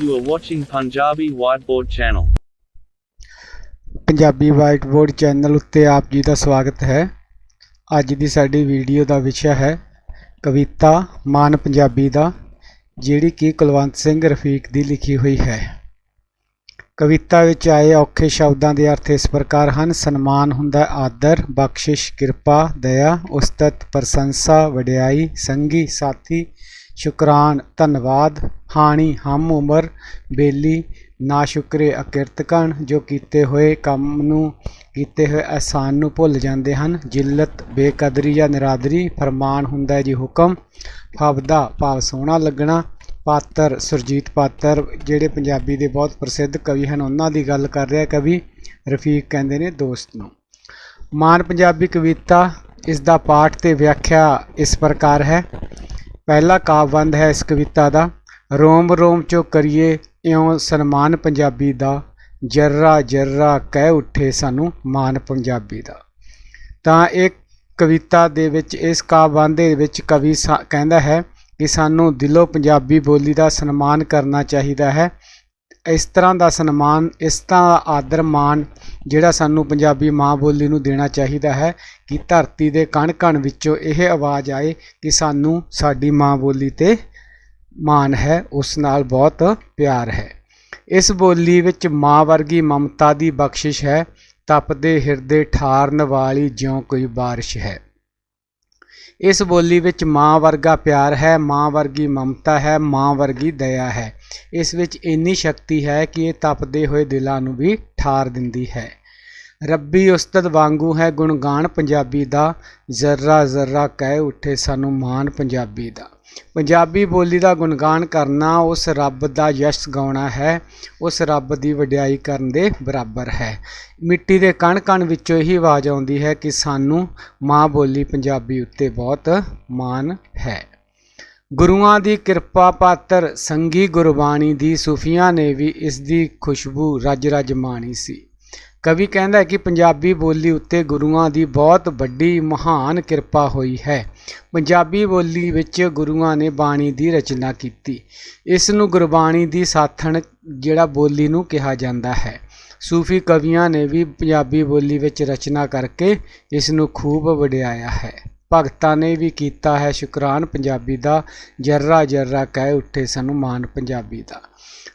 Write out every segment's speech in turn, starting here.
You are watching Punjabi Whiteboard channel. Punjabi whiteboard channel ਉੱਤੇ ਆਪ ਜੀ ਦਾ ਸਵਾਗਤ ਹੈ। ਅੱਜ ਦੀ ਸਾਡੀ ਵੀਡੀਓ ਦਾ ਵਿਸ਼ਾ ਹੈ ਕਵਿਤਾ ਮਾਨ ਪੰਜਾਬੀ ਦਾ, ਜਿਹੜੀ ਕਿ ਕੁਲਵੰਤ ਸਿੰਘ ਰਫੀਕ ਦੀ ਲਿਖੀ ਹੋਈ ਹੈ। ਕਵਿਤਾ ਵਿੱਚ ਆਏ ਔਖੇ ਸ਼ਬਦਾਂ ਦੇ ਅਰਥ ਇਸ ਪ੍ਰਕਾਰ ਹਨ। ਸਨਮਾਨ ਹੁੰਦਾ ਆਦਰ, ਬਖਸ਼ਿਸ਼, ਕਿਰਪਾ, ਦਇਆ, ਉਸਤਤ, ਪ੍ਰਸ਼ੰਸਾ, ਵਡਿਆਈ, ਸੰਗੀ, ਸਾਥੀ ਸ਼ੁਕਰਾਨ, ਧੰਨਵਾਦ, ਹਾਣੀ, ਹਮ ਉਮਰ, ਬੇਲੀ, ਨਾ ਸ਼ੁਕਰੇ ਅਕਿਰਤਕਣ ਜੋ ਕੀਤੇ ਹੋਏ ਕੰਮ ਨੂੰ ਕੀਤੇ ਹੋਏ ਅਹਿਸਾਨ ਨੂੰ ਭੁੱਲ ਜਾਂਦੇ ਹਨ। ਜਿਲਤ, ਬੇਕਦਰੀ ਜਾਂ ਨਿਰਾਦਰੀ, ਫਰਮਾਨ ਹੁੰਦਾ ਹੈ ਜੀ ਹੁਕਮ ਫਬਦਾ ਭਾਵ ਸੋਹਣਾ ਲੱਗਣਾ। ਪਾਤਰ, ਸੁਰਜੀਤ ਪਾਤਰ, ਜਿਹੜੇ ਪੰਜਾਬੀ ਦੇ ਬਹੁਤ ਪ੍ਰਸਿੱਧ ਕਵੀ ਹਨ, ਉਹਨਾਂ ਦੀ ਗੱਲ ਕਰ ਰਿਹਾ ਕਵੀ ਰਫੀਕ ਕਹਿੰਦੇ ਨੇ ਦੋਸਤ ਨੂੰ। ਮਾਨ ਪੰਜਾਬੀ ਕਵਿਤਾ ਇਸ ਦਾ ਪਾਠ ਤੇ ਵਿਆਖਿਆ ਇਸ ਪ੍ਰਕਾਰ ਹੈ। ਪਹਿਲਾ ਕਾਵਬੰਦ ਹੈ ਇਸ ਕਵਿਤਾ ਦਾ। ਰੋਮ ਰੋਮ ਚੋ ਕਰੀਏ ਇਉਂ ਸਨਮਾਨ ਪੰਜਾਬੀ ਦਾ। ਜਰਰਾ ਜਰਰਾ ਕਹਿ ਉੱਠੇ ਸਾਨੂੰ ਮਾਨ ਪੰਜਾਬੀ ਦਾ। ਤਾਂ ਇਹ ਕਵਿਤਾ ਦੇ ਵਿੱਚ, ਇਸ ਕਾਵਬੰਦ ਦੇ ਵਿੱਚ ਕਵੀ ਸਾ- ਕਹਿੰਦਾ ਹੈ ਕਿ ਸਾਨੂੰ ਦਿਲੋਂ ਪੰਜਾਬੀ ਬੋਲੀ ਦਾ ਸਨਮਾਨ ਕਰਨਾ ਚਾਹੀਦਾ ਹੈ। ਇਸ ਤਰ੍ਹਾਂ ਦਾ ਸਨਮਾਨ, ਇਸ ਤਰ੍ਹਾਂ ਦਾ ਆਦਰ ਮਾਣ ਜਿਹੜਾ ਸਾਨੂੰ ਪੰਜਾਬੀ ਮਾਂ ਬੋਲੀ ਨੂੰ ਦੇਣਾ ਚਾਹੀਦਾ ਹੈ ਕਿ ਧਰਤੀ ਦੇ ਕਣ ਕਣ ਵਿੱਚੋਂ ਇਹ ਆਵਾਜ਼ ਆਏ ਕਿ ਸਾਨੂੰ ਸਾਡੀ ਮਾਂ ਬੋਲੀ ਤੇ ਮਾਣ ਹੈ, ਉਸ ਨਾਲ ਬਹੁਤ ਪਿਆਰ ਹੈ। ਇਸ ਬੋਲੀ ਵਿੱਚ ਮਾਂ ਵਰਗੀ ਮਮਤਾ ਦੀ ਬਖਸ਼ਿਸ਼ ਹੈ। ਤਪਦੇ ਹਿਰਦੇ ਠਾਰਨ ਵਾਲੀ ਜਿਉਂ ਕੋਈ ਬਾਰਿਸ਼ ਹੈ। ਇਸ ਬੋਲੀ ਵਿੱਚ ਮਾਂ ਵਰਗਾ ਪਿਆਰ ਹੈ, ਮਾਂ ਵਰਗੀ ਮਮਤਾ ਹੈ, ਮਾਂ ਵਰਗੀ ਦਇਆ ਹੈ। ਇਸ ਵਿੱਚ ਇੰਨੀ ਸ਼ਕਤੀ ਹੈ ਕਿ ਇਹ ਤਪਦੇ ਹੋਏ ਦਿਲਾਂ ਨੂੰ ਵੀ ਠਾਰ ਦਿੰਦੀ ਹੈ। ਰੱਬੀ ਉਸਤਤ ਵਾਂਗੂ ਹੈ ਗੁਣਗਾਨ ਪੰਜਾਬੀ ਦਾ, ਜ਼ਰਰਾ ਜ਼ਰਰਾ ਕਹਿ ਉੱਠੇ ਸਾਨੂੰ ਮਾਣ ਪੰਜਾਬੀ ਦਾ। ਪੰਜਾਬੀ ਬੋਲੀ ਦਾ ਗੁਣਗਾਨ ਕਰਨਾ ਉਸ ਰੱਬ ਦਾ ਯਸ਼ ਗਾਉਣਾ ਹੈ, ਉਸ ਰੱਬ ਦੀ ਵਡਿਆਈ ਕਰਨ ਦੇ ਬਰਾਬਰ ਹੈ। ਮਿੱਟੀ ਦੇ ਕਣ ਕਣ ਵਿੱਚੋਂ ਇਹੀ ਆਵਾਜ਼ ਆਉਂਦੀ ਹੈ ਕਿ ਸਾਨੂੰ ਮਾਂ ਬੋਲੀ ਪੰਜਾਬੀ ਉੱਤੇ ਬਹੁਤ ਮਾਣ ਹੈ। ਗੁਰੂਆਂ ਦੀ ਕਿਰਪਾ ਪਾਤਰ ਸੰਗੀ ਗੁਰਬਾਣੀ ਦੀ, ਸੂਫੀਆਂ ਨੇ ਵੀ ਇਸ ਦੀ ਖੁਸ਼ਬੂ ਰਜ ਰਜ ਮਾਣੀ ਸੀ। ਕਵੀ ਕਹਿੰਦਾ ਕਿ ਪੰਜਾਬੀ ਬੋਲੀ ਉੱਤੇ ਗੁਰੂਆਂ ਦੀ ਬਹੁਤ ਵੱਡੀ ਮਹਾਨ ਕਿਰਪਾ ਹੋਈ ਹੈ। ਪੰਜਾਬੀ ਬੋਲੀ ਵਿੱਚ ਗੁਰੂਆਂ ਨੇ ਬਾਣੀ ਦੀ ਰਚਨਾ ਕੀਤੀ। ਇਸ ਨੂੰ ਗੁਰਬਾਣੀ ਦੀ ਸਾਥਣ ਜਿਹੜਾ ਬੋਲੀ ਨੂੰ ਕਿਹਾ ਜਾਂਦਾ ਹੈ। ਸੂਫੀ ਕਵੀਆਂ ਨੇ ਵੀ ਪੰਜਾਬੀ ਬੋਲੀ ਵਿੱਚ ਰਚਨਾ ਕਰਕੇ ਇਸ ਨੂੰ ਖੂਬ ਵਡਿਆਇਆ ਹੈ। ਭਗਤਾਂ ਨੇ ਵੀ ਕੀਤਾ ਹੈ ਸ਼ੁਕਰਾਨ ਪੰਜਾਬੀ ਦਾ। ਜਰਰਾ ਜਰਰਾ ਕਹਿ ਉੱਠੇ ਸਾਨੂੰ ਮਾਨ ਪੰਜਾਬੀ ਦਾ।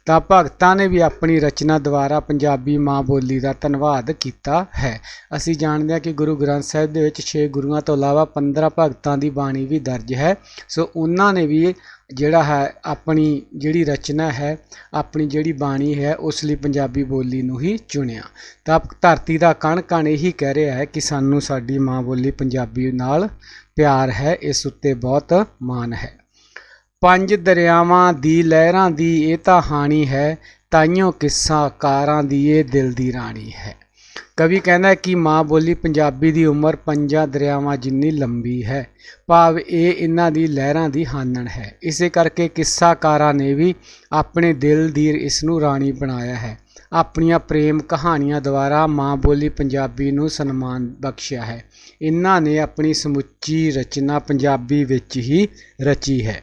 ਤਾਂ ਭਗਤਾਂ ਨੇ ਵੀ ਆਪਣੀ ਰਚਨਾ ਦੁਆਰਾ ਪੰਜਾਬੀ ਮਾਂ ਬੋਲੀ ਦਾ ਧੰਨਵਾਦ ਕੀਤਾ ਹੈ। ਅਸੀਂ ਜਾਣਦੇ ਹਾਂ ਕਿ ਗੁਰੂ ਗ੍ਰੰਥ ਸਾਹਿਬ ਦੇ ਵਿੱਚ 6 ਗੁਰੂਆਂ ਤੋਂ ਇਲਾਵਾ 15 ਭਗਤਾਂ ਦੀ ਬਾਣੀ ਵੀ ਦਰਜ ਹੈ। ਸੋ ਉਹਨਾਂ ਨੇ ਵੀ ਜਿਹੜਾ ਹੈ ਆਪਣੀ ਜਿਹੜੀ ਰਚਨਾ ਹੈ, ਆਪਣੀ ਜਿਹੜੀ ਬਾਣੀ ਹੈ, ਉਸ ਲਈ ਪੰਜਾਬੀ ਬੋਲੀ ਨੂੰ ਹੀ ਚੁਣਿਆ। ਤਾਂ ਧਰਤੀ ਦਾ ਕਣ ਕਣ ਇਹੀ ਕਹਿ ਰਿਹਾ ਹੈ ਕਿ ਸਾਨੂੰ ਸਾਡੀ ਮਾਂ ਬੋਲੀ ਪੰਜਾਬੀ ਨਾਲ ਪਿਆਰ ਹੈ, ਇਸ ਉੱਤੇ ਬਹੁਤ ਮਾਣ ਹੈ। ਪੰਜ ਦਰਿਆਵਾਂ ਦੀ ਲਹਿਰਾਂ ਦੀ ਇਹ ਤਾਂ ਹਾਣੀ ਹੈ, ਤਾਈਓ ਕਿੱਸਾ ਕਾਰਾਂ ਦੀ ਇਹ ਦਿਲ ਦੀ ਰਾਣੀ ਹੈ। ਕਵੀ ਕਹਿੰਦਾ ਕਿ ਮਾਂ ਬੋਲੀ ਪੰਜਾਬੀ ਦੀ ਉਮਰ ਪੰਜਾਂ ਦਰਿਆਵਾਂ ਜਿੰਨੀ ਲੰਬੀ ਹੈ, ਭਾਵ ਇਹ ਇਹਨਾਂ ਦੀ ਲਹਿਰਾਂ ਦੀ ਹਾਨਣ ਹੈ। ਇਸੇ ਕਰਕੇ ਕਿੱਸਾਕਾਰਾਂ ਨੇ ਵੀ ਆਪਣੇ ਦਿਲ ਦੀ ਇਸ ਨੂੰ ਰਾਣੀ ਬਣਾਇਆ ਹੈ। ਆਪਣੀਆਂ ਪ੍ਰੇਮ ਕਹਾਣੀਆਂ ਦੁਆਰਾ ਮਾਂ ਬੋਲੀ ਪੰਜਾਬੀ ਨੂੰ ਸਨਮਾਨ ਬਖਸ਼ਿਆ ਹੈ। ਇਹਨਾਂ ਨੇ ਆਪਣੀ ਸਮੁੱਚੀ ਰਚਨਾ ਪੰਜਾਬੀ ਵਿੱਚ ਹੀ ਰਚੀ ਹੈ।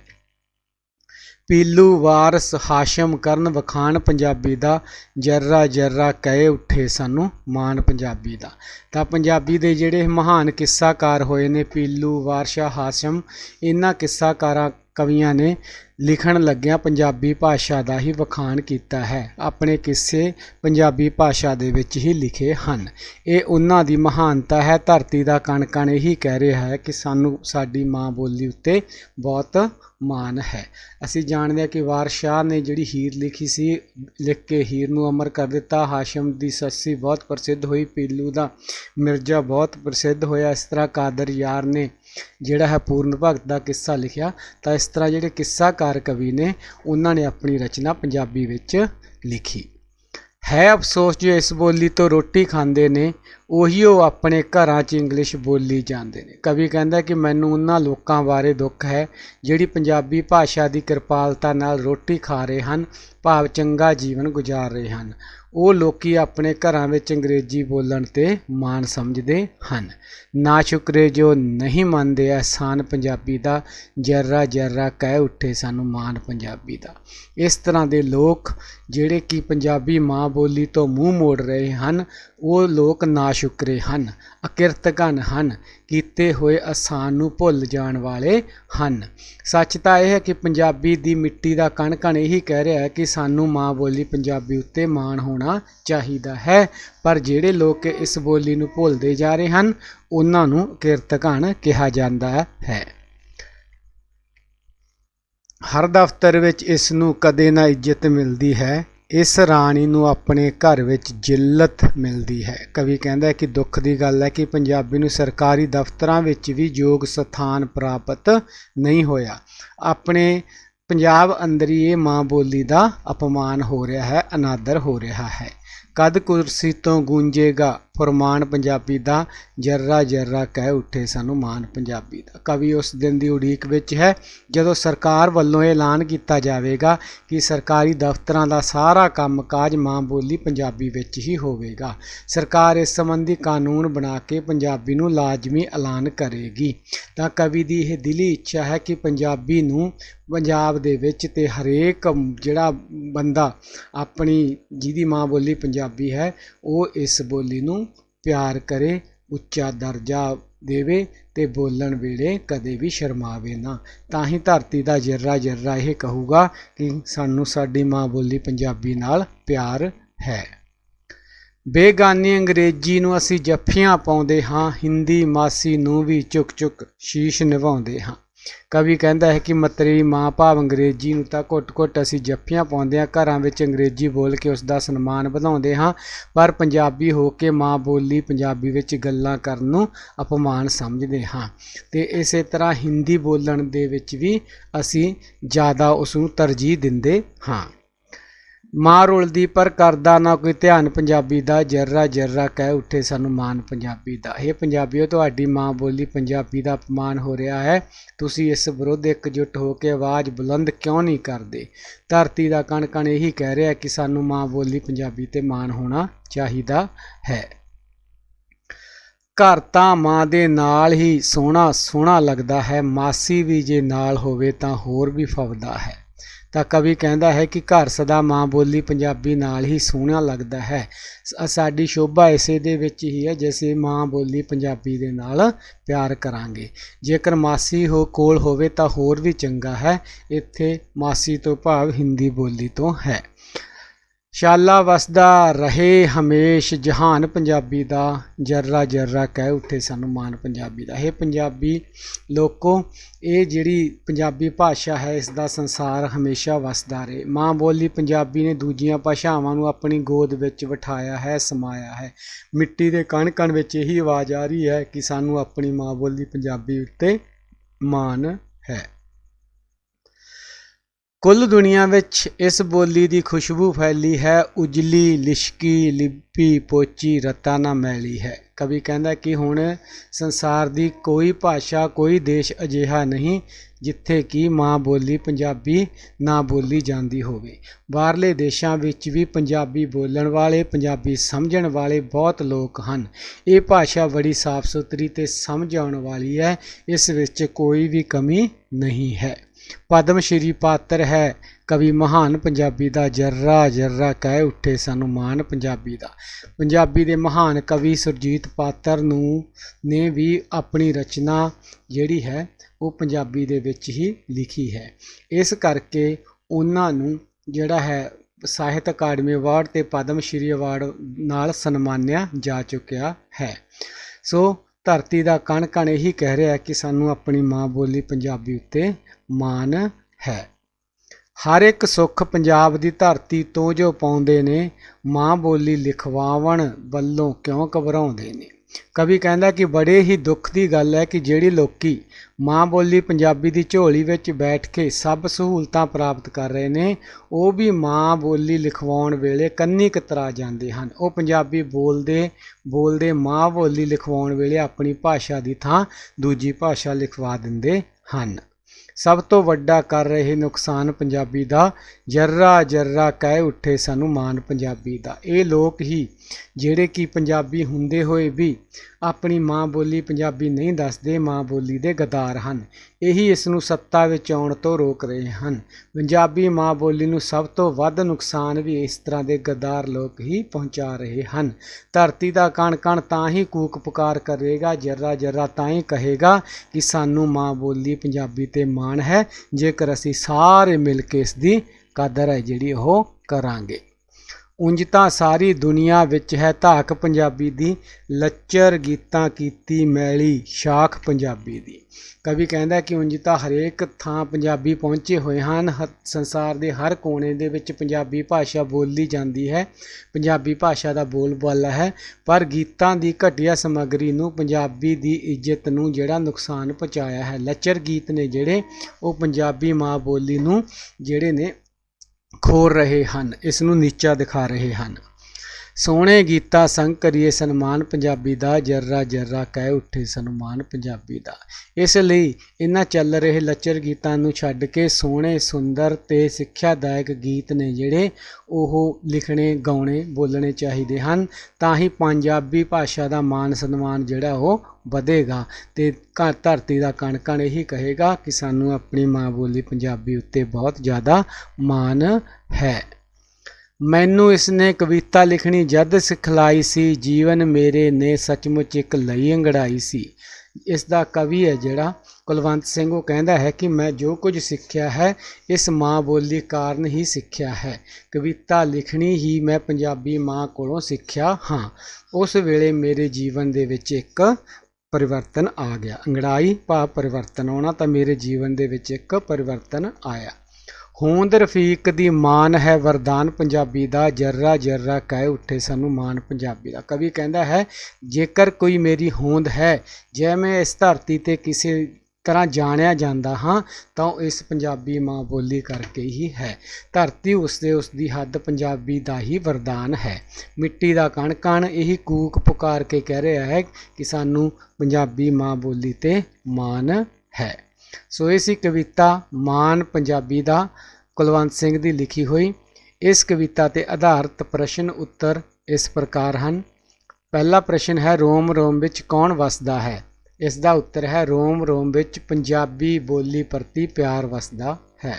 ਪੀਲੂ ਵਾਰਸ ਹਾਸ਼ਮ ਕਰਨ ਵਖਾਣ ਪੰਜਾਬੀ ਦਾ ਜਰਰਾ ਜਰਰਾ ਕਹੇ ਉੱਠੇ ਸਾਨੂੰ ਮਾਣ ਪੰਜਾਬੀ ਦਾ। ਤਾਂ ਪੰਜਾਬੀ ਦੇ ਜਿਹੜੇ ਮਹਾਨ ਕਿੱਸਾਕਾਰ ਹੋਏ ਨੇ ਪੀਲੂ ਵਾਰਸ਼ਾ ਹਾਸ਼ਮ ਇਹਨਾਂ ਕਿੱਸਾਕਾਰਾਂ ਕਵੀਆਂ ਨੇ ਲਿਖਣ ਲੱਗਿਆਂ ਪੰਜਾਬੀ ਭਾਸ਼ਾ ਦਾ ਹੀ ਵਖਾਣ ਕੀਤਾ ਹੈ। ਆਪਣੇ ਕਿੱਸੇ ਪੰਜਾਬੀ ਭਾਸ਼ਾ ਦੇ ਵਿੱਚ ਹੀ ਲਿਖੇ ਹਨ। ਇਹ ਉਹਨਾਂ ਦੀ ਮਹਾਨਤਾ ਹੈ। ਧਰਤੀ ਦਾ ਕਣ ਕਣ ਇਹੀ ਕਹਿ ਰਿਹਾ ਹੈ ਕਿ ਸਾਨੂੰ, ਸਾਡੀ ਮਾਂ ਬੋਲੀ ਉੱਤੇ ਬਹੁਤ ਮਾਣ ਹੈ। ਅਸੀਂ ਜਾਣਦੇ ਹਾਂ ਕਿ ਵਾਰਸ਼ਾਹ ਨੇ ਜਿਹੜੀ ਹੀਰ ਲਿਖੀ ਸੀ, ਲਿਖ ਕੇ ਹੀਰ ਨੂੰ ਅਮਰ ਕਰ ਦਿੱਤਾ। ਹਾਸ਼ਮ ਦੀ ਸੱਸੀ ਬਹੁਤ ਪ੍ਰਸਿੱਧ ਹੋਈ। ਪੀਲੂ ਦਾ ਮਿਰਜ਼ਾ ਬਹੁਤ ਪ੍ਰਸਿੱਧ ਹੋਇਆ। ਇਸ ਤਰ੍ਹਾਂ ਕਾਦਰ ਯਾਰ ਨੇ ਜਿਹੜਾ ਹੈ ਪੂਰਨ ਭਗਤ ਦਾ ਕਿੱਸਾ ਲਿਖਿਆ, ਤਾਂ ਇਸ ਤਰ੍ਹਾਂ ਜਿਹੜੇ ਕਿੱਸਾਕਾਰ ਕਵੀ ਨੇ, ਉਹਨਾਂ ਨੇ ਆਪਣੀ ਰਚਨਾ ਪੰਜਾਬੀ ਵਿੱਚ ਲਿਖੀ। ਹੈ ਅਫਸੋਸ ਜੋ ਇਸ ਬੋਲੀ ਤੋਂ ਰੋਟੀ ਖਾਂਦੇ ਨੇ ਉਹੀ ਉਹ ਆਪਣੇ ਘਰਾਂ 'ਚ ਇੰਗਲਿਸ਼ ਬੋਲੀ ਜਾਂਦੇ ਨੇ। ਕਵੀ ਕਹਿੰਦਾ ਕਿ ਮੈਨੂੰ ਉਹਨਾਂ ਲੋਕਾਂ ਬਾਰੇ ਦੁੱਖ ਹੈ, ਜਿਹੜੀ ਪੰਜਾਬੀ ਭਾਸ਼ਾ ਦੀ ਕਿਰਪਾਲਤਾ ਨਾਲ ਰੋਟੀ ਖਾ ਰਹੇ ਹਨ, ਭਾਵ ਚੰਗਾ ਜੀਵਨ ਗੁਜ਼ਾਰ ਰਹੇ ਹਨ। ਉਹ ਲੋਕੀ ਆਪਣੇ ਘਰਾਂ ਵਿੱਚ ਅੰਗਰੇਜ਼ੀ ਬੋਲਣ ਤੇ ਮਾਣ ਸਮਝਦੇ ਹਨ। ਨਾ ਸ਼ੁਕਰੇ ਜੋ ਨਹੀਂ ਮੰਨਦੇ, ਅਹਿਸਾਨ ਪੰਜਾਬੀ ਦਾ, ਜਰਰਾ ਜਰਰਾ ਕਹਿ ਉੱਠੇ ਸਾਨੂੰ ਮਾਣ ਪੰਜਾਬੀ ਦਾ। ਇਸ ਤਰ੍ਹਾਂ ਦੇ ਲੋਕ, ਜਿਹੜੇ ਕਿ ਪੰਜਾਬੀ ਮਾਂ ਬੋਲੀ ਤੋਂ ਮੂੰਹ ਮੋੜ ਰਹੇ ਹਨ ਉਹ ਲੋਕ ਨਾਸ਼ੁਕਰੇ ਹਨ ਅਕਿਰਤਗਨ ਹਨ, ਕੀਤੇ ਹੋਏ ਅਸਾਨ ਨੂੰ ਭੁੱਲ ਜਾਣ ਵਾਲੇ ਹਨ। ਸੱਚ ਤਾਂ ਇਹ ਹੈ ਕਿ ਪੰਜਾਬੀ ਦੀ ਮਿੱਟੀ ਦਾ ਕਣ ਕਣ ਇਹੀ ਕਹਿ ਰਿਹਾ ਹੈ ਕਿ ਸਾਨੂੰ ਮਾਂ ਬੋਲੀ ਪੰਜਾਬੀ ਉੱਤੇ ਮਾਣ ਹੋਣਾ ਚਾਹੀਦਾ ਹੈ, ਪਰ ਜਿਹੜੇ ਲੋਕ ਇਸ ਬੋਲੀ ਨੂੰ ਭੁੱਲਦੇ ਜਾ ਰਹੇ ਹਨ, ਉਹਨਾਂ ਨੂੰ ਕਿਰਤਗਨ ਕਿਹਾ ਜਾਂਦਾ ਹੈ। ਹਰ ਦਫ਼ਤਰ ਵਿੱਚ ਇਸ ਨੂੰ ਕਦੇ ਨਾ ਇੱਜ਼ਤ ਮਿਲਦੀ ਹੈ। ਇਸ ਰਾਣੀ ਨੂੰ ਆਪਣੇ ਘਰ ਵਿੱਚ ਜਿੱਲਤ ਮਿਲਦੀ ਹੈ। ਕਵੀ ਕਹਿੰਦਾ ਹੈ ਕਿ ਦੁੱਖ ਦੀ ਗੱਲ ਹੈ ਕਿ ਪੰਜਾਬੀ ਨੂੰ ਸਰਕਾਰੀ ਦਫ਼ਤਰਾਂ ਵਿੱਚ ਵੀ ਯੋਗ ਸਥਾਨ ਪ੍ਰਾਪਤ ਨਹੀਂ ਹੋਇਆ। ਆਪਣੇ ਪੰਜਾਬ ਅੰਦਰ ਹੀ ਇਹ ਮਾਂ ਬੋਲੀ ਦਾ ਅਪਮਾਨ ਹੋ ਰਿਹਾ ਹੈ, ਅਨਾਦਰ ਹੋ ਰਿਹਾ ਹੈ। ਕਦ ਕੁਰਸੀ ਤੋਂ ਗੂੰਜੇਗਾ? ਫਰਮਾਨ ਪੰਜਾਬੀ ਦਾ, ਜਰਰਾ ਜਰਰਾ ਕਹਿ ਉੱਠੇ ਸਾਨੂੰ ਮਾਨ ਪੰਜਾਬੀ ਦਾ। ਕਵੀ ਉਸ ਦਿਨ ਦੀ ਉਡੀਕ ਵਿੱਚ ਹੈ, ਜਦੋਂ ਸਰਕਾਰ ਵੱਲੋਂ ਇਹ ਐਲਾਨ ਕੀਤਾ ਜਾਵੇਗਾ ਕਿ ਸਰਕਾਰੀ ਦਫ਼ਤਰਾਂ ਦਾ ਸਾਰਾ ਕੰਮਕਾਜ ਮਾਂ ਬੋਲੀ ਪੰਜਾਬੀ ਵਿੱਚ ਹੀ ਹੋਵੇਗਾ। ਸਰਕਾਰ ਇਸ ਸੰਬੰਧੀ ਕਾਨੂੰਨ ਬਣਾ ਕੇ ਪੰਜਾਬੀ ਨੂੰ ਲਾਜ਼ਮੀ ਐਲਾਨ ਕਰੇਗੀ। ਤਾਂ ਕਵੀ ਦੀ ਇਹ ਦਿਲੀ ਇੱਛਾ ਹੈ ਕਿ ਪੰਜਾਬੀ ਨੂੰ ਪੰਜਾਬ ਦੇ ਵਿੱਚ ਤੇ ਹਰੇਕ ਜਿਹੜਾ ਬੰਦਾ ਆਪਣੀ ਜਿਹਦੀ ਮਾਂ ਬੋਲੀ ਪੰਜਾਬੀ ਹੈ, ਉਹ ਇਸ ਬੋਲੀ ਨੂੰ ਪਿਆਰ ਕਰੇ, ਉੱਚਾ ਦਰਜਾ ਦੇਵੇ ਤੇ ਬੋਲਣ ਵੇਲੇ ਕਦੇ ਵੀ ਸ਼ਰਮਾਵੇ ਨਾ। ਤਾਂ ਹੀ ਧਰਤੀ ਦਾ ਜਰਰਾ ਜਰਰਾ ਇਹ ਕਹੂਗਾ ਕਿ ਸਾਨੂੰ ਸਾਡੀ ਮਾਂ ਬੋਲੀ ਪੰਜਾਬੀ ਨਾਲ ਪਿਆਰ ਹੈ। ਬੇਗਾਨੀ ਅੰਗਰੇਜ਼ੀ ਨੂੰ ਅਸੀਂ ਜੱਫੀਆਂ ਪਾਉਂਦੇ ਹਾਂ, ਹਿੰਦੀ ਮਾਸੀ ਨੂੰ ਵੀ ਚੁੱਕ ਚੁੱਕ ਸ਼ੀਸ਼ ਨਿਭਾਉਂਦੇ ਹਾਂ। ਕਵੀ ਕਹਿੰਦਾ ਹੈ ਕਿ ਮਤਰੀ ਮਾਂ ਭਾਵ ਅੰਗਰੇਜ਼ੀ ਨੂੰ ਤਾਂ ਘੁੱਟ-ਘੁੱਟ ਅਸੀਂ ਜੱਫੀਆਂ ਪਾਉਂਦੇ ਹਾਂ, ਘਰਾਂ ਵਿੱਚ ਅੰਗਰੇਜ਼ੀ ਬੋਲ ਕੇ ਉਸ ਦਾ ਸਨਮਾਨ ਵਧਾਉਂਦੇ ਹਾਂ, ਪਰ ਪੰਜਾਬੀ ਹੋ ਕੇ ਮਾਂ ਬੋਲੀ ਪੰਜਾਬੀ ਵਿੱਚ ਗੱਲਾਂ ਕਰਨ ਨੂੰ ਅਪਮਾਨ ਸਮਝਦੇ ਹਾਂ। ਤੇ ਇਸੇ ਤਰ੍ਹਾਂ ਹਿੰਦੀ ਬੋਲਣ ਦੇ ਵਿੱਚ ਵੀ ਅਸੀਂ ਜ਼ਿਆਦਾ ਉਸ ਨੂੰ ਤਰਜੀਹ ਦਿੰਦੇ ਹਾਂ। ਮਾਂ ਰੁਲਦੀ ਪਰ ਕਰਦਾ ਨਾ ਕੋਈ ਧਿਆਨ ਪੰਜਾਬੀ ਦਾ, ਜਰਰਾ ਜਰਰਾ ਕਹਿ ਉੱਠੇ ਸਾਨੂੰ ਮਾਨ ਪੰਜਾਬੀ ਦਾ। ਇਹ ਪੰਜਾਬੀਓ, ਤੁਹਾਡੀ ਮਾਂ ਬੋਲੀ ਪੰਜਾਬੀ ਦਾ ਅਪਮਾਨ ਹੋ ਰਿਹਾ ਹੈ। ਤੁਸੀਂ ਇਸ ਵਿਰੁੱਧ ਇਕਜੁੱਟ ਹੋ ਕੇ ਆਵਾਜ਼ ਬੁਲੰਦ ਕਿਉਂ ਨਹੀਂ ਕਰਦੇ? ਧਰਤੀ ਦਾ ਕਣ ਕਣ ਇਹੀ ਕਹਿ ਰਿਹਾ ਕਿ ਸਾਨੂੰ ਮਾਂ ਬੋਲੀ ਪੰਜਾਬੀ ਤੇ ਮਾਣ ਹੋਣਾ ਚਾਹੀਦਾ ਹੈ। ਘਰ ਤਾਂ ਮਾਂ ਦੇ ਨਾਲ ਹੀ ਸੋਹਣਾ ਸੋਹਣਾ ਲੱਗਦਾ ਹੈ। ਮਾਸੀ ਵੀ ਜੇ ਨਾਲ ਹੋਵੇ ਤਾਂ ਹੋਰ ਵੀ ਫਵਦਾ ਹੈ। ਤਾਂ ਕਵੀ ਕਹਿੰਦਾ ਹੈ ਕਿ ਘਰ ਸਦਾ ਮਾਂ ਬੋਲੀ ਪੰਜਾਬੀ ਨਾਲ ਹੀ ਸੋਹਣਾ ਲੱਗਦਾ ਹੈ। ਸਾਡੀ ਸ਼ੋਭਾ ਇਸੇ ਦੇ ਵਿੱਚ ਹੀ ਹੈ ਜਿਵੇਂ ਮਾਂ ਬੋਲੀ ਪੰਜਾਬੀ ਦੇ ਨਾਲ ਪਿਆਰ ਕਰਾਂਗੇ। ਜੇਕਰ ਮਾਸੀ ਹੋ ਕੋਲ ਹੋਵੇ ਤਾਂ ਹੋਰ ਵੀ ਚੰਗਾ ਹੈ। ਇੱਥੇ ਮਾਸੀ ਤੋਂ ਭਾਵ ਹਿੰਦੀ ਬੋਲੀ ਤੋਂ ਹੈ। ਸ਼ਾਲਾ ਵਸਦਾ ਰਹੇ ਹਮੇਸ਼, ਜਹਾਨ ਪੰਜਾਬੀ ਦਾ ਜਰਰਾ ਜਰਰਾ ਕਹਿ ਉੱਠੇ ਸਾਨੂੰ ਮਾਨ ਪੰਜਾਬੀ ਦਾ। ਇਹ ਪੰਜਾਬੀ ਲੋਕੋ, ਇਹ ਜਿਹੜੀ ਪੰਜਾਬੀ ਭਾਸ਼ਾ ਹੈ, ਇਸ ਦਾ ਸੰਸਾਰ ਹਮੇਸ਼ਾ ਵਸਦਾ ਰਹੇ। ਮਾਂ ਬੋਲੀ ਪੰਜਾਬੀ ਨੇ ਦੂਜੀਆਂ ਭਾਸ਼ਾਵਾਂ ਨੂੰ ਆਪਣੀ ਗੋਦ ਵਿੱਚ ਬਿਠਾਇਆ ਹੈ, ਸਮਾਇਆ ਹੈ। ਮਿੱਟੀ ਦੇ ਕਣ ਕਣ ਵਿੱਚ ਇਹੀ ਆਵਾਜ਼ ਆ ਰਹੀ ਹੈ ਕਿ ਸਾਨੂੰ ਆਪਣੀ ਮਾਂ ਬੋਲੀ ਪੰਜਾਬੀ ਉੱਤੇ ਮਾਣ ਹੈ। ਕੁੱਲ ਦੁਨੀਆ ਵਿੱਚ ਇਸ ਬੋਲੀ ਦੀ ਖੁਸ਼ਬੂ ਫੈਲੀ ਹੈ, ਉਜਲੀ, ਲਿਸ਼ਕੀ, ਲਿਪੀ, ਪੋਚੀ ਰਤਾ ਨਾ ਮੈਲੀ ਹੈ। ਕਵੀ ਕਹਿੰਦਾ ਕਿ ਹੁਣ ਸੰਸਾਰ ਦੀ ਕੋਈ ਭਾਸ਼ਾ, ਕੋਈ ਦੇਸ਼ ਅਜਿਹਾ ਨਹੀਂ ਜਿੱਥੇ ਕਿ ਮਾਂ ਬੋਲੀ ਪੰਜਾਬੀ ਨਾ ਬੋਲੀ ਜਾਂਦੀ ਹੋਵੇ। ਬਾਹਰਲੇ ਦੇਸ਼ਾਂ ਵਿੱਚ ਵੀ ਪੰਜਾਬੀ ਬੋਲਣ ਵਾਲੇ, ਪੰਜਾਬੀ ਸਮਝਣ ਵਾਲੇ ਬਹੁਤ ਲੋਕ ਹਨ। ਇਹ ਭਾਸ਼ਾ ਬੜੀ ਸਾਫ਼ ਸੁਥਰੀ ਤੇ ਸਮਝ ਆਉਣ ਵਾਲੀ ਹੈ, ਇਸ ਵਿੱਚ ਕੋਈ ਵੀ ਕਮੀ ਨਹੀਂ ਹੈ। ਪਦਮ ਸ਼੍ਰੀ ਪਾਤਰ ਹੈ। ਕਵੀ ਮਹਾਨ ਪੰਜਾਬੀ ਦਾ ਜਰਰਾ ਜਰਰਾ ਕਹਿ ਉੱਠੇ ਸਾਨੂੰ ਮਾਨ ਪੰਜਾਬੀ ਦਾ। ਪੰਜਾਬੀ ਦੇ ਮਹਾਨ ਕਵੀ ਸੁਰਜੀਤ ਪਾਤਰ ਨੂੰ, ਨੇ ਵੀ ਆਪਣੀ ਰਚਨਾ ਜਿਹੜੀ ਹੈ, ਉਹ ਪੰਜਾਬੀ ਦੇ ਵਿੱਚ ਹੀ ਲਿਖੀ ਹੈ। ਇਸ ਕਰਕੇ ਉਹਨਾਂ ਨੂੰ ਜਿਹੜਾ ਹੈ, ਸਾਹਿਤ ਅਕਾਡਮੀ ਅਵਾਰਡ ਤੇ ਪਦਮ ਸ਼੍ਰੀ ਅਵਾਰਡ ਨਾਲ ਸਨਮਾਨਿਆ ਜਾ ਚੁੱਕਿਆ ਹੈ। ਸੋ ਧਰਤੀ ਦਾ ਕਣ ਕਣ ਇਹੀ ਕਹਿ ਰਿਹਾ ਕਿ ਸਾਨੂੰ ਆਪਣੀ ਮਾਂ ਬੋਲੀ ਪੰਜਾਬੀ ਉੱਤੇ ਮਾਣ ਹੈ। ਹਰ ਇੱਕ ਸੁੱਖ ਪੰਜਾਬ ਦੀ ਧਰਤੀ ਤੋਂ ਜੋ ਪਾਉਂਦੇ ਨੇ, ਮਾਂ ਬੋਲੀ ਲਿਖਵਾਵਣ ਵੱਲੋਂ ਕਿਉਂ ਘਬਰਾਉਂਦੇ ਨੇ? ਕਵੀ ਕਹਿੰਦਾ ਕਿ ਬੜੇ ਹੀ ਦੁੱਖ ਦੀ ਗੱਲ ਹੈ ਕਿ ਜਿਹੜੀ ਲੋਕੀ ਮਾਂ ਬੋਲੀ ਪੰਜਾਬੀ ਦੀ ਝੋਲੀ ਵਿੱਚ ਬੈਠ ਕੇ ਸਭ ਸਹੂਲਤਾਂ ਪ੍ਰਾਪਤ ਕਰ ਰਹੇ ਨੇ, ਉਹ ਵੀ ਮਾਂ ਬੋਲੀ ਲਿਖਵਾਉਣ ਵੇਲੇ ਕੰਨੀ ਕਤਰਾ ਜਾਂਦੇ ਹਨ। ਉਹ ਪੰਜਾਬੀ ਬੋਲਦੇ ਬੋਲਦੇ ਮਾਂ ਬੋਲੀ ਲਿਖਵਾਉਣ ਵੇਲੇ ਆਪਣੀ ਭਾਸ਼ਾ ਦੀ ਥਾਂ ਦੂਜੀ ਭਾਸ਼ਾ ਲਿਖਵਾ ਦਿੰਦੇ ਹਨ। ਸਭ ਤੋਂ ਵੱਡਾ ਕਰ ਰਹੇ ਨੁਕਸਾਨ ਪੰਜਾਬੀ ਦਾ, ਜਰਰਾ ਜਰਰਾ ਕਹਿ ਉੱਠੇ ਸਾਨੂੰ ਮਾਨ ਪੰਜਾਬੀ ਦਾ। ਇਹ ਲੋਕ ਹੀ ਜਿਹੜੇ ਕਿ ਪੰਜਾਬੀ ਹੁੰਦੇ ਹੋਏ ਵੀ ਆਪਣੀ ਮਾਂ ਬੋਲੀ ਪੰਜਾਬੀ ਨਹੀਂ ਦੱਸਦੇ, ਮਾਂ ਬੋਲੀ ਦੇ ਗਦਾਰ ਹਨ। ਇਹੀ ਇਸ ਨੂੰ ਸੱਤਾ ਵਿੱਚ ਆਉਣ ਤੋਂ ਰੋਕ ਰਹੇ ਹਨ। ਪੰਜਾਬੀ ਮਾਂ ਬੋਲੀ ਨੂੰ ਸਭ ਤੋਂ ਵੱਧ ਨੁਕਸਾਨ ਵੀ ਇਸ ਤਰ੍ਹਾਂ ਦੇ ਗਦਾਰ ਲੋਕ ਹੀ ਪਹੁੰਚਾ ਰਹੇ ਹਨ। ਧਰਤੀ ਦਾ ਕਣ ਕਣ ਤਾਂ ਹੀ ਕੂਕ ਪੁਕਾਰ ਕਰੇਗਾ, ਜਰਰਾ ਜਰਰਾ ਤਾਂ ਹੀ ਕਹੇਗਾ ਕਿ ਸਾਨੂੰ ਮਾਂ ਬੋਲੀ ਪੰਜਾਬੀ ਤੇ ਮਾਣ ਹੈ। ਜੇਕਰ ਅਸੀਂ ਸਾਰੇ ਮਿਲ ਕੇ ਇਸ ਦੀ ਕਦਰ ਹੈ ਜਿਹੜੀ ਉਹ ਕਰਾਂਗੇ। ਉਂਝ ਤਾਂ ਸਾਰੀ ਦੁਨੀਆ ਵਿੱਚ ਹੈ ਧਾਕ ਪੰਜਾਬੀ ਦੀ, ਲੱਚਰ ਗੀਤਾਂ ਕੀਤੀ ਮੈਲੀ, ਸ਼ਾਖ ਪੰਜਾਬੀ ਦੀ। ਕਵੀ ਕਹਿੰਦਾ ਕਿ ਉਂਝ ਤਾਂ ਹਰੇਕ ਥਾਂ ਪੰਜਾਬੀ ਪਹੁੰਚੇ ਹੋਏ ਹਨ ਹ- ਸੰਸਾਰ ਦੇ ਹਰ ਕੋਨੇ ਦੇ ਵਿੱਚ ਪੰਜਾਬੀ ਭਾਸ਼ਾ ਬੋਲੀ ਜਾਂਦੀ ਹੈ, ਪੰਜਾਬੀ ਭਾਸ਼ਾ ਦਾ ਬੋਲਬਾਲਾ ਹੈ, ਪਰ ਗੀਤਾਂ ਦੀ ਘਟੀਆ ਸਮੱਗਰੀ ਨੂੰ ਪੰਜਾਬੀ ਦੀ ਇੱਜ਼ਤ ਨੂੰ ਜਿਹੜਾ ਨੁਕਸਾਨ ਪਹੁੰਚਾਇਆ ਹੈ। ਲੱਚਰ ਗੀਤ ਨੇ ਜਿਹੜੇ, ਉਹ ਪੰਜਾਬੀ ਮਾਂ ਬੋਲੀ ਨੂੰ, ਜਿਹੜੇ ਨੇ ਖੋਰ ਰਹੇ ਹਨ ਇਸ ਨੂੰ ਨੀਚਾ ਦਿਖਾ ਰਹੇ ਹਨ। ਸੋਹਣੇ ਗੀਤਾ ਸੰਗ ਕਰੀਏ ਸਨਮਾਨ ਪੰਜਾਬੀ ਦਾ, ਜਰਰਾ ਜਰਰਾ ਕਹਿ ਉੱਠੇ ਸਨਮਾਨ ਪੰਜਾਬੀ ਦਾ। ਇਸ ਲਈ ਇਹਨਾਂ ਚੱਲ ਰਹੇ ਲੱਚਰ ਗੀਤਾਂ ਨੂੰ ਛੱਡ ਕੇ ਸੋਹਣੇ, ਸੁੰਦਰ ਤੇ ਸਿੱਖਿਆਦਾਇਕ ਗੀਤ ਨੇ ਜਿਹੜੇ ਉਹ ਲਿਖਣੇ, ਗਾਉਣੇ, ਬੋਲਣੇ ਚਾਹੀਦੇ ਹਨ। ਤਾਂ ਹੀ ਪੰਜਾਬੀ ਭਾਸ਼ਾ ਦਾ ਮਾਨ ਸਨਮਾਨ ਜਿਹੜਾ ਉਹ ਵਧੇਗਾ ਤੇ ਘਰ ਧਰਤੀ ਦਾ ਕਣਕਣ ਇਹੀ ਕਹੇਗਾ ਕਿ ਸਾਨੂੰ ਆਪਣੀ ਮਾਂ ਬੋਲੀ ਪੰਜਾਬੀ ਉੱਤੇ ਬਹੁਤ ਜ਼ਿਆਦਾ ਮਾਣ ਹੈ। ਮੈਨੂੰ ਇਸ ਨੇ ਕਵਿਤਾ ਲਿਖਣੀ ਜਦ ਸਿਖਲਾਈ ਸੀ, ਜੀਵਨ ਮੇਰੇ ਨੇ ਸੱਚਮੁੱਚ ਇੱਕ ਲਈ ਅੰਗੜਾਈ ਸੀ। ਇਸ ਦਾ ਕਵੀ ਹੈ ਜਿਹੜਾ ਕੁਲਵੰਤ ਸਿੰਘ, ਉਹ ਕਹਿੰਦਾ ਹੈ ਕਿ ਮੈਂ ਜੋ ਕੁਝ ਸਿੱਖਿਆ ਹੈ, ਇਸ ਮਾਂ ਬੋਲੀ ਕਾਰਨ ਹੀ ਸਿੱਖਿਆ ਹੈ। ਕਵਿਤਾ ਲਿਖਣੀ ਹੀ ਮੈਂ ਪੰਜਾਬੀ ਮਾਂ ਕੋਲੋਂ ਸਿੱਖਿਆ ਹਾਂ। ਉਸ ਵੇਲੇ ਮੇਰੇ ਜੀਵਨ ਦੇ ਵਿੱਚ ਇੱਕ ਪਰਿਵਰਤਨ ਆ ਗਿਆ। ਅੰਗੜਾਈ ਭਾਵ ਪਰਿਵਰਤਨ ਆਉਣਾ ਤਾਂ ਮੇਰੇ ਜੀਵਨ ਦੇ ਵਿੱਚ ਇੱਕ ਪਰਿਵਰਤਨ ਆਇਆ। ਹੋਂਦ ਰਫੀਕ ਦੀ ਮਾਨ ਹੈ ਵਰਦਾਨ ਪੰਜਾਬੀ ਦਾ, ਜਰਰਾ ਜਰਰਾ ਕਹਿ ਉੱਠੇ ਸਾਨੂੰ ਮਾਨ ਪੰਜਾਬੀ ਦਾ। ਕਵੀ ਕਹਿੰਦਾ ਹੈ, ਜੇਕਰ ਕੋਈ ਮੇਰੀ ਹੋਂਦ ਹੈ, ਜੇ ਮੈਂ ਇਸ ਧਰਤੀ ਤੇ ਕਿਸੇ ਤਰ੍ਹਾਂ ਜਾਣਿਆ ਜਾਂਦਾ ਹਾਂ, ਤਾਂ ਉਹ ਇਸ ਪੰਜਾਬੀ ਮਾਂ ਬੋਲੀ ਕਰਕੇ ਹੀ ਹੈ। ਧਰਤੀ ਉਸਦੇ ਉਸ ਦੀ ਹੱਦ ਪੰਜਾਬੀ ਦਾ ਹੀ ਵਰਦਾਨ ਹੈ। ਮਿੱਟੀ ਦਾ ਕਣ ਕਣ ਇਹੀ ਕੂਕ ਪੁਕਾਰ ਕੇ ਕਹਿ ਰਿਹਾ ਹੈ ਕਿ ਸਾਨੂੰ ਪੰਜਾਬੀ ਮਾਂ ਬੋਲੀ ਤੇ ਮਾਣ ਹੈ। ਸੋ ਇਹ ਸੀ ਕਵਿਤਾ ਮਾਨ ਪੰਜਾਬੀ ਦਾ ਕੁਲਵੰਤ ਸਿੰਘ ਦੀ ਲਿਖੀ ਹੋਈ। ਇਸ ਕਵਿਤਾ ਤੇ ਆਧਾਰਿਤ ਪ੍ਰਸ਼ਨ ਉੱਤਰ ਇਸ ਪ੍ਰਕਾਰ ਹਨ। ਪਹਿਲਾ ਪ੍ਰਸ਼ਨ ਹੈ, ਰੋਮ ਰੋਮ ਵਿੱਚ ਕੌਣ ਵਸਦਾ ਹੈ? ਇਸ ਦਾ ਉੱਤਰ ਹੈ, ਰੋਮ ਰੋਮ ਵਿੱਚ ਪੰਜਾਬੀ ਬੋਲੀ ਪ੍ਰਤੀ ਪਿਆਰ ਵਸਦਾ ਹੈ।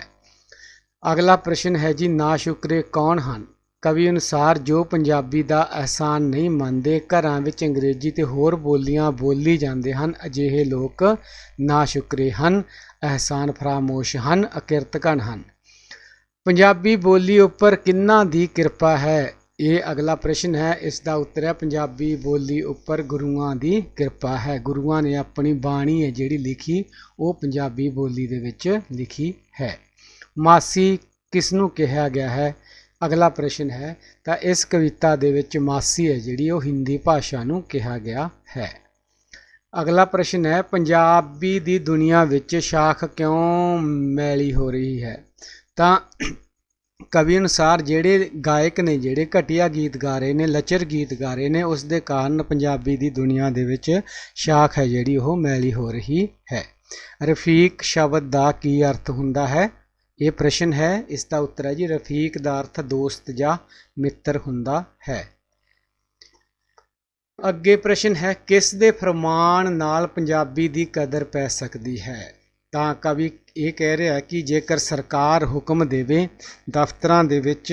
ਅਗਲਾ ਪ੍ਰਸ਼ਨ ਹੈ ਜੀ, ਨਾ ਸ਼ੁਕਰੇ ਕੌਣ ਹਨ? ਕਵੀ ਅਨੁਸਾਰ ਜੋ ਪੰਜਾਬੀ ਦਾ ਅਹਿਸਾਨ ਨਹੀਂ ਮੰਨਦੇ, ਘਰਾਂ ਵਿੱਚ ਅੰਗਰੇਜ਼ੀ ਤੇ ਹੋਰ ਬੋਲੀਆਂ ਬੋਲੀ ਜਾਂਦੇ ਹਨ, ਅਜਿਹੇ ਲੋਕ ਨਾ ਸ਼ੁਕਰੇ ਹਨ, ਅਹਿਸਾਨ ਫਰਾਮੋਸ਼ ਹਨ ਅਕਿਰਤਕਣ ਹਨ। ਪੰਜਾਬੀ ਬੋਲੀ ਉੱਪਰ ਕਿੰਨਾ ਦੀ ਕਿਰਪਾ ਹੈ? ਇਹ ਅਗਲਾ ਪ੍ਰਸ਼ਨ ਹੈ। ਇਸ ਦਾ ਉੱਤਰ ਹੈ, ਪੰਜਾਬੀ ਬੋਲੀ ਉੱਪਰ ਗੁਰੂਆਂ ਦੀ ਕਿਰਪਾ ਹੈ। ਗੁਰੂਆਂ ਨੇ ਆਪਣੀ ਬਾਣੀ ਹੈ ਜਿਹੜੀ ਲਿਖੀ, ਉਹ ਪੰਜਾਬੀ ਬੋਲੀ ਦੇ ਵਿੱਚ ਲਿਖੀ ਹੈ। ਮਾਸੀ ਕਿਸ ਨੂੰ ਕਿਹਾ ਗਿਆ ਹੈ? ਅਗਲਾ ਪ੍ਰਸ਼ਨ ਹੈ, ਤਾਂ ਇਸ ਕਵਿਤਾ ਦੇ ਵਿੱਚ ਮਾਸੀ ਹੈ ਜਿਹੜੀ ਉਹ ਹਿੰਦੀ ਭਾਸ਼ਾ ਨੂੰ ਕਿਹਾ ਗਿਆ ਹੈ। ਅਗਲਾ ਪ੍ਰਸ਼ਨ ਹੈ, ਪੰਜਾਬੀ ਦੀ ਦੁਨੀਆ ਵਿੱਚ ਸ਼ਾਖ ਕਿਉਂ ਮੈਲੀ ਹੋ ਰਹੀ ਹੈ? ਤਾਂ ਕਵੀ ਅਨੁਸਾਰ ਜਿਹੜੇ ਗਾਇਕ ਨੇ, ਜਿਹੜੇ ਘਟੀਆ ਗੀਤ ਗਾ ਰਹੇ ਨੇ, ਲਚਰ ਗੀਤ ਗਾ ਰਹੇ ਨੇ, ਉਸ ਦੇ ਕਾਰਨ ਪੰਜਾਬੀ ਦੀ ਦੁਨੀਆ ਦੇ ਵਿੱਚ ਸ਼ਾਖ ਹੈ ਜਿਹੜੀ ਉਹ ਮੈਲੀ ਹੋ ਰਹੀ ਹੈ। ਰਫੀਕ ਸ਼ਬਦ ਦਾ ਕੀ ਅਰਥ ਹੁੰਦਾ ਹੈ? ਇਹ ਪ੍ਰਸ਼ਨ ਹੈ, ਇਸ ਦਾ ਉੱਤਰ ਹੈ ਜੀ, ਰਫੀਕ ਦਾ ਅਰਥ ਦੋਸਤ ਜਾਂ ਮਿੱਤਰ ਹੁੰਦਾ ਹੈ। ਅੱਗੇ ਪ੍ਰਸ਼ਨ ਹੈ, ਕਿਸ ਦੇ ਫਰਮਾਨ ਨਾਲ ਪੰਜਾਬੀ ਦੀ ਕਦਰ ਪੈ ਸਕਦੀ ਹੈ? ਤਾਂ ਕਵੀ ਇਹ ਕਹਿ ਰਿਹਾ ਕਿ ਜੇਕਰ ਸਰਕਾਰ ਹੁਕਮ ਦੇਵੇ ਦਫ਼ਤਰਾਂ ਦੇ ਵਿੱਚ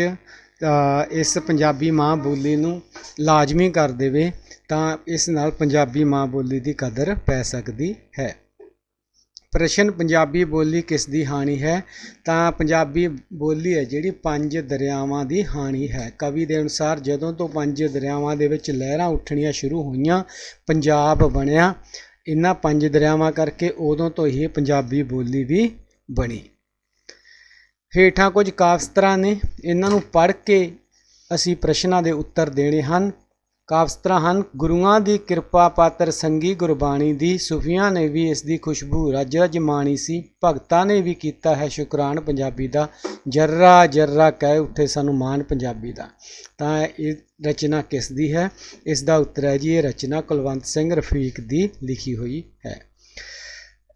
ਇਸ ਪੰਜਾਬੀ ਮਾਂ ਬੋਲੀ ਨੂੰ ਲਾਜ਼ਮੀ ਕਰ ਦੇਵੇ, ਤਾਂ ਇਸ ਨਾਲ ਪੰਜਾਬੀ ਮਾਂ ਬੋਲੀ ਦੀ ਕਦਰ ਪੈ ਸਕਦੀ ਹੈ। ਪ੍ਰਸ਼ਨ ਪੰਜਾਬੀ ਬੋਲੀ ਕਿਸ ਦੀ ਹਾਣੀ ਹੈ? ਤਾਂ ਪੰਜਾਬੀ ਬੋਲੀ ਹੈ ਜਿਹੜੀ ਪੰਜ ਦਰਿਆਵਾਂ ਦੀ ਹਾਣੀ ਹੈ। ਕਵੀ ਦੇ ਅਨੁਸਾਰ ਜਦੋਂ ਤੋਂ ਪੰਜ ਦਰਿਆਵਾਂ ਦੇ ਵਿੱਚ ਲਹਿਰਾਂ ਉੱਠਣੀਆਂ ਸ਼ੁਰੂ ਹੋਈਆਂ, ਪੰਜਾਬ ਬਣਿਆ। ਇਹਨਾਂ ਪੰਜ ਦਰਿਆਵਾਂ ਕਰਕੇ ਉਦੋਂ ਤੋਂ ਹੀ ਪੰਜਾਬੀ ਬੋਲੀ ਵੀ ਬਣੀ। ਹੇਠਾਂ ਕੁਝ ਕਾਵਸਤਰਾਂ ਨੇ। ਇਹਨਾਂ ਨੂੰ ਪੜ੍ਹ ਕੇ ਅਸੀਂ ਪ੍ਰਸ਼ਨਾਂ ਦੇ ਉੱਤਰ ਦੇਣੇ ਹਨ। ਕਾਵਸਤਰਾਂ ਹਨ। ਗੁਰੂਆਂ ਦੀ ਕਿਰਪਾ ਪਾਤਰ ਸੰਗੀ ਗੁਰਬਾਣੀ ਦੀ। ਸੂਫੀਆਂ ਨੇ ਵੀ ਇਸ ਦੀ ਖੁਸ਼ਬੂ ਰੱਜ ਰੱਜ ਸੀ। ਭਗਤਾਂ ਨੇ ਵੀ ਕੀਤਾ ਹੈ ਸ਼ੁਕਰਾਨ ਪੰਜਾਬੀ ਦਾ। ਜਰਰਾ ਜਰਰਾ ਕਹਿ ਉੱਠੇ ਸਾਨੂੰ ਮਾਣ ਪੰਜਾਬੀ ਦਾ। ਤਾਂ ਇਹ ਰਚਨਾ ਕਿਸ ਦੀ ਹੈ? ਇਸ ਦਾ ਉੱਤਰ ਹੈ ਜੀ, ਇਹ ਰਚਨਾ ਕੁਲਵੰਤ ਸਿੰਘ ਰਫੀਕ ਦੀ ਲਿਖੀ ਹੋਈ ਹੈ।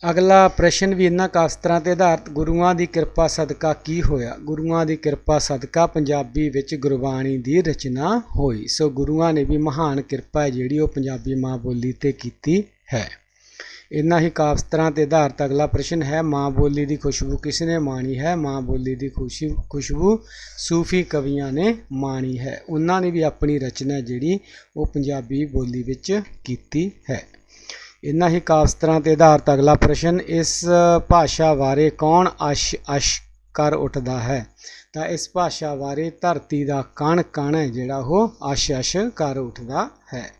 ਅਗਲਾ ਪ੍ਰਸ਼ਨ ਵੀ ਇਹਨਾਂ ਕਾਸਤਰਾਂ ਤੇ ਆਧਾਰਿਤ, ਗੁਰੂਆਂ ਦੀ ਕਿਰਪਾ ਸਦਕਾ ਕੀ ਹੋਇਆ? ਗੁਰੂਆਂ ਦੀ ਕਿਰਪਾ ਸਦਕਾ ਪੰਜਾਬੀ ਵਿੱਚ ਗੁਰਬਾਣੀ ਦੀ ਰਚਨਾ ਹੋਈ। ਸੋ ਗੁਰੂਆਂ ਨੇ ਵੀ ਮਹਾਨ ਕਿਰਪਾ ਹੈ ਜਿਹੜੀ ਉਹ ਪੰਜਾਬੀ ਮਾਂ ਬੋਲੀ ਤੇ ਕੀਤੀ ਹੈ। ਇਨ੍ਹਾਂ ਹੀ ਕਾਵਸਤਰਾਂ ਤੇ ਆਧਾਰਿਤ ਅਗਲਾ ਪ੍ਰਸ਼ਨ ਹੈ, ਮਾਂ ਬੋਲੀ ਦੀ ਖੁਸ਼ਬੂ ਕਿਸ ਨੇ ਮਾਣੀ ਹੈ? ਮਾਂ ਬੋਲੀ ਦੀ ਖੁਸ਼ੀ, ਖੁਸ਼ਬੂ ਸੂਫੀ ਕਵੀਆਂ ਨੇ ਮਾਣੀ ਹੈ। ਉਹਨਾਂ ਨੇ ਵੀ ਆਪਣੀ ਰਚਨਾ ਜਿਹੜੀ ਉਹ ਪੰਜਾਬੀ ਬੋਲੀ ਵਿੱਚ ਕੀਤੀ ਹੈ। ਇਨ੍ਹਾਂ ਹੀ ਕਾਵਸਤਰਾਂ ਤੇ ਆਧਾਰਿਤ ਅਗਲਾ ਪ੍ਰਸ਼ਨ, ਇਸ ਭਾਸ਼ਾ ਬਾਰੇ ਕੌਣ ਅਸ਼ ਅਸ਼ ਕਰ ਉੱਠਦਾ ਹੈ? ਤਾਂ ਇਸ ਭਾਸ਼ਾ ਬਾਰੇ ਧਰਤੀ ਦਾ ਕਣ ਕਣ ਹੈ, ਜਿਹੜਾ ਉਹ ਅਸ਼ ਅਸ਼ ਕਰ ਉੱਠਦਾ ਹੈ।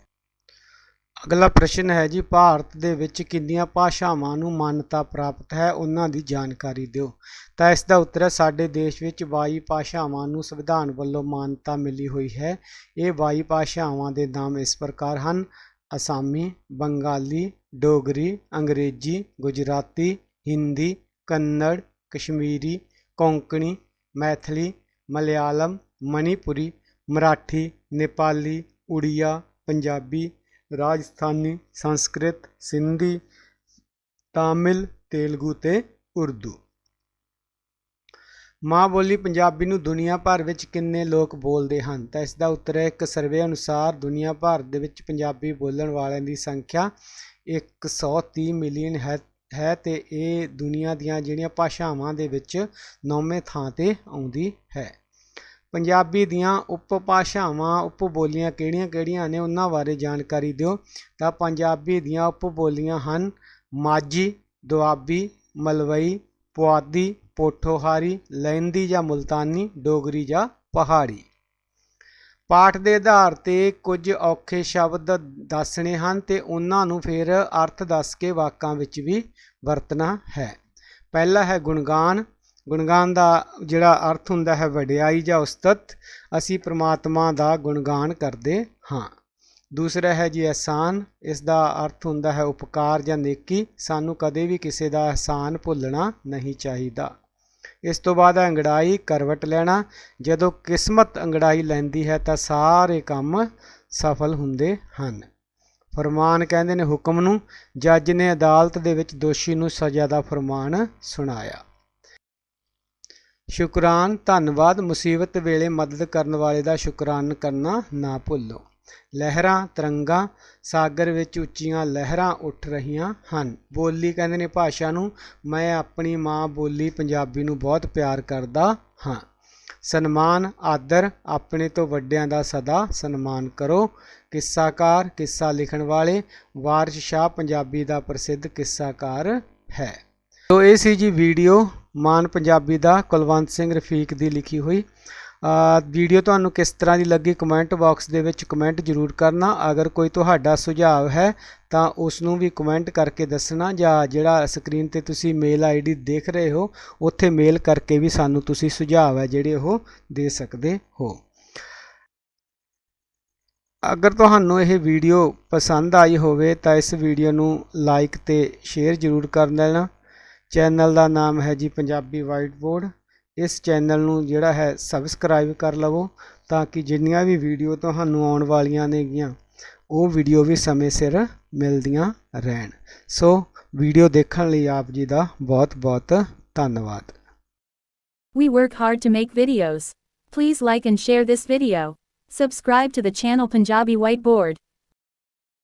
ਅਗਲਾ ਪ੍ਰਸ਼ਨ ਹੈ ਜੀ, ਭਾਰਤ ਦੇ ਵਿੱਚ ਕਿੰਨੀਆਂ ਭਾਸ਼ਾਵਾਂ ਨੂੰ ਮਾਨਤਾ ਪ੍ਰਾਪਤ ਹੈ, ਉਹਨਾਂ ਦੀ ਜਾਣਕਾਰੀ ਦਿਓ। ਤਾਂ ਇਸ ਦਾ ਉੱਤਰ ਹੈ, ਸਾਡੇ ਦੇਸ਼ ਵਿੱਚ 22 ਭਾਸ਼ਾਵਾਂ ਨੂੰ ਸੰਵਿਧਾਨ ਵੱਲੋਂ ਮਾਨਤਾ ਮਿਲੀ ਹੋਈ ਹੈ। ਇਹ 22 ਭਾਸ਼ਾਵਾਂ ਦੇ ਨਾਮ ਇਸ ਪ੍ਰਕਾਰ ਹਨ ਅਸਾਮੀ, ਬੰਗਾਲੀ, ਡੋਗਰੀ, ਅੰਗਰੇਜ਼ੀ, ਗੁਜਰਾਤੀ, ਹਿੰਦੀ, ਕੰਨੜ, ਕਸ਼ਮੀਰੀ, ਕੋਂਕਣੀ, ਮੈਥਲੀ, ਮਲਿਆਲਮ, ਮਣੀਪੁਰੀ, ਮਰਾਠੀ, ਨੇਪਾਲੀ, ਉੜੀਆ, ਪੰਜਾਬੀ, ਰਾਜਸਥਾਨੀ, ਸੰਸਕ੍ਰਿਤ, ਸਿੰਧੀ, ਤਾਮਿਲ, ਤੇਲਗੂ ਤੇ ਉਰਦੂ। ਮਾਂ ਬੋਲੀ ਪੰਜਾਬੀ ਨੂੰ ਦੁਨੀਆ ਭਰ ਵਿੱਚ ਕਿੰਨੇ ਲੋਕ ਬੋਲਦੇ ਹਨ? ਤਾਂ ਇਸ ਦਾ ਉੱਤਰ ਹੈ, ਇੱਕ ਸਰਵੇ ਅਨੁਸਾਰ ਦੁਨੀਆ ਭਰ ਦੇ ਵਿੱਚ ਪੰਜਾਬੀ ਬੋਲਣ ਵਾਲਿਆਂ ਦੀ ਸੰਖਿਆ 130 ਮਿਲੀਅਨ ਹੈ ਹੈ ਤੇ ਇਹ ਦੁਨੀਆ ਦੀਆਂ ਜਿਹੜੀਆਂ ਭਾਸ਼ਾਵਾਂ ਦੇ ਵਿੱਚ ਨੌਵੇਂ ਥਾਂ ਤੇ ਆਉਂਦੀ ਹੈ। ਪੰਜਾਬੀ ਦੀਆਂ ਉਪਭਾਸ਼ਾਵਾਂ ਉਪ ਬੋਲੀਆਂ ਕਿਹੜੀਆਂ-ਕਿਹੜੀਆਂ ਨੇ ਉਹਨਾਂ ਬਾਰੇ ਜਾਣਕਾਰੀ ਦਿਓ। ਤਾਂ ਪੰਜਾਬੀ ਦੀਆਂ ਉਪ ਬੋਲੀਆਂ ਹਨ, ਮਾਝੀ, ਦੁਆਬੀ, ਮਲਵਈ, ਪੁਆਧੀ ਪੋਠੋਹਾਰੀ, ਲਹਿੰਦੀ ਜਾਂ ਮੁਲਤਾਨੀ, ਡੋਗਰੀ ਜਾਂ ਪਹਾੜੀ। ਪਾਠ ਦੇ ਆਧਾਰ ਤੇ ਕੁਝ ਔਖੇ ਸ਼ਬਦ ਦੱਸਣੇ ਹਨ ਤੇ ਉਹਨਾਂ ਨੂੰ ਫਿਰ ਅਰਥ ਦੱਸ ਕੇ ਵਾਕਾਂ ਵਿੱਚ ਵੀ ਵਰਤਣਾ ਹੈ। ਪਹਿਲਾ ਹੈ ਗੁਣਗਾਨ। ਗੁਣਗਾਨ ਦਾ ਜਿਹੜਾ ਅਰਥ ਹੁੰਦਾ ਹੈ ਵਡਿਆਈ ਜਾਂ ਉਸਤਤ, ਅਸੀਂ ਪ੍ਰਮਾਤਮਾ ਦਾ ਗੁਣਗਾਨ ਕਰਦੇ ਹਾਂ। ਦੂਸਰਾ ਹੈ ਜੀ ਅਹਿਸਾਨ। ਇਸ ਦਾ ਅਰਥ ਹੁੰਦਾ ਹੈ ਉਪਕਾਰ ਜਾਂ ਨੇਕੀ। ਸਾਨੂੰ ਕਦੇ ਵੀ ਕਿਸੇ ਦਾ ਅਹਿਸਾਨ ਭੁੱਲਣਾ ਨਹੀਂ ਚਾਹੀਦਾ। ਇਸ ਤੋਂ ਬਾਅਦ ਅੰਗੜਾਈ ਕਰਵਟ ਲੈਣਾ। ਜਦੋਂ ਕਿਸਮਤ ਅੰਗੜਾਈ ਲੈਂਦੀ ਹੈ ਤਾਂ ਸਾਰੇ ਕੰਮ ਸਫਲ ਹੁੰਦੇ ਹਨ। ਫਰਮਾਨ ਕਹਿੰਦੇ ਨੇ ਹੁਕਮ ਨੂੰ। ਜੱਜ ਨੇ ਅਦਾਲਤ ਦੇ ਵਿੱਚ ਦੋਸ਼ੀ ਨੂੰ ਸਜ਼ਾ ਦਾ ਫਰਮਾਨ ਸੁਣਾਇਆ। ਸ਼ੁਕਰਾਨ। ਧੰਨਵਾਦ। ਮੁਸੀਬਤ ਵੇਲੇ ਮਦਦ ਕਰਨ ਵਾਲੇ ਦਾ ਸ਼ੁਕਰਾਨ ਕਰਨਾ ਨਾ ਭੁੱਲੋ। ਲਹਿਰਾਂ, ਤਰੰਗਾਂ, ਸਾਗਰ ਵਿੱਚ ਉੱਚੀਆਂ ਲਹਿਰਾਂ ਉੱਠ ਰਹੀਆਂ ਹਨ। ਬੋਲੀ ਕਹਿੰਦੇ ਨੇ ਭਾਸ਼ਾ ਨੂੰ, ਮੈਂ ਆਪਣੀ ਮਾਂ ਬੋਲੀ ਪੰਜਾਬੀ ਨੂੰ ਬਹੁਤ ਪਿਆਰ ਕਰਦਾ ਹਾਂ। ਸਨਮਾਨ, ਆਦਰ ਆਪਣੇ ਤੋਂ ਵੱਡਿਆਂ ਦਾ ਸਦਾ ਸਨਮਾਨ ਕਰੋ। ਕਿੱਸਾਕਾਰ, ਕਿੱਸਾ ਲਿਖਣ ਵਾਲੇ, ਵਾਰਿਸ ਸ਼ਾਹ ਪੰਜਾਬੀ ਦਾ ਪ੍ਰਸਿੱਧ ਕਿੱਸਾਕਾਰ ਹੈ। ਤੋ ਇਹ ਸੀ ਜੀ ਵੀਡੀਓ ਮਾਨ ਪੰਜਾਬੀ ਦਾ ਕੁਲਵੰਤ ਸਿੰਘ ਰਫੀਕ ਦੀ ਲਿਖੀ ਹੋਈ। ਵੀਡੀਓ ਤੁਹਾਨੂੰ ਕਿਸ ਤਰ੍ਹਾਂ ਦੀ ਲੱਗੀ ਕਮੈਂਟ ਬਾਕਸ ਦੇ ਵਿੱਚ ਕਮੈਂਟ ਜ਼ਰੂਰ ਕਰਨਾ। ਅਗਰ ਕੋਈ ਤੁਹਾਡਾ ਸੁਝਾਅ ਹੈ, ਤਾਂ ਉਸ ਨੂੰ ਵੀ ਕਮੈਂਟ ਕਰਕੇ ਦੱਸਣਾ ਜਾਂ ਜਿਹੜਾ ਸਕਰੀਨ ਤੇ ਤੁਸੀਂ ਮੇਲ ਆਈਡੀ ਦੇਖ ਰਹੇ ਹੋ, ਉੱਥੇ ਮੇਲ ਕਰਕੇ ਵੀ ਸਾਨੂੰ ਤੁਸੀਂ ਸੁਝਾਅ ਹੈ ਜਿਹੜੇ ਉਹ ਦੇ ਸਕਦੇ ਹੋ। ਅਗਰ ਤੁਹਾਨੂੰ ਇਹ ਵੀਡੀਓ ਪਸੰਦ ਆਈ ਹੋਵੇ, ਤਾਂ ਇਸ ਵੀਡੀਓ ਨੂੰ ਲਾਈਕ ਤੇ ਸ਼ੇਅਰ ਜ਼ਰੂਰ ਕਰ ਦੇਣਾ ਚੈਨਲ ਦਾ ਨਾਮ ਹੈ ਜੀ ਪੰਜਾਬੀ ਵਾਈਟ ਬੋਰਡ ਇਸ ਚੈਨਲ ਨੂੰ ਜਿਹੜਾ ਹੈ ਸਬਸਕ੍ਰਾਈਬ ਕਰ ਲਵੋ ਤਾਂ ਕਿ ਜਿੰਨੀਆਂ ਵੀ ਵੀਡੀਓ ਤੁਹਾਨੂੰ ਆਉਣ ਵਾਲੀਆਂ ਨੇਗੀਆਂ ਉਹ ਵੀਡੀਓ ਵੀ ਸਮੇਂ ਸਿਰ ਮਿਲਦੀਆਂ ਰਹਿਣ ਸੋ ਵੀਡੀਓ ਦੇਖਣ ਲਈ ਆਪ ਜੀ ਦਾ ਬਹੁਤ ਬਹੁਤ ਧੰਨਵਾਦ We work hard to make videos. Please like and share this video. Subscribe to the channel Punjabi Whiteboard.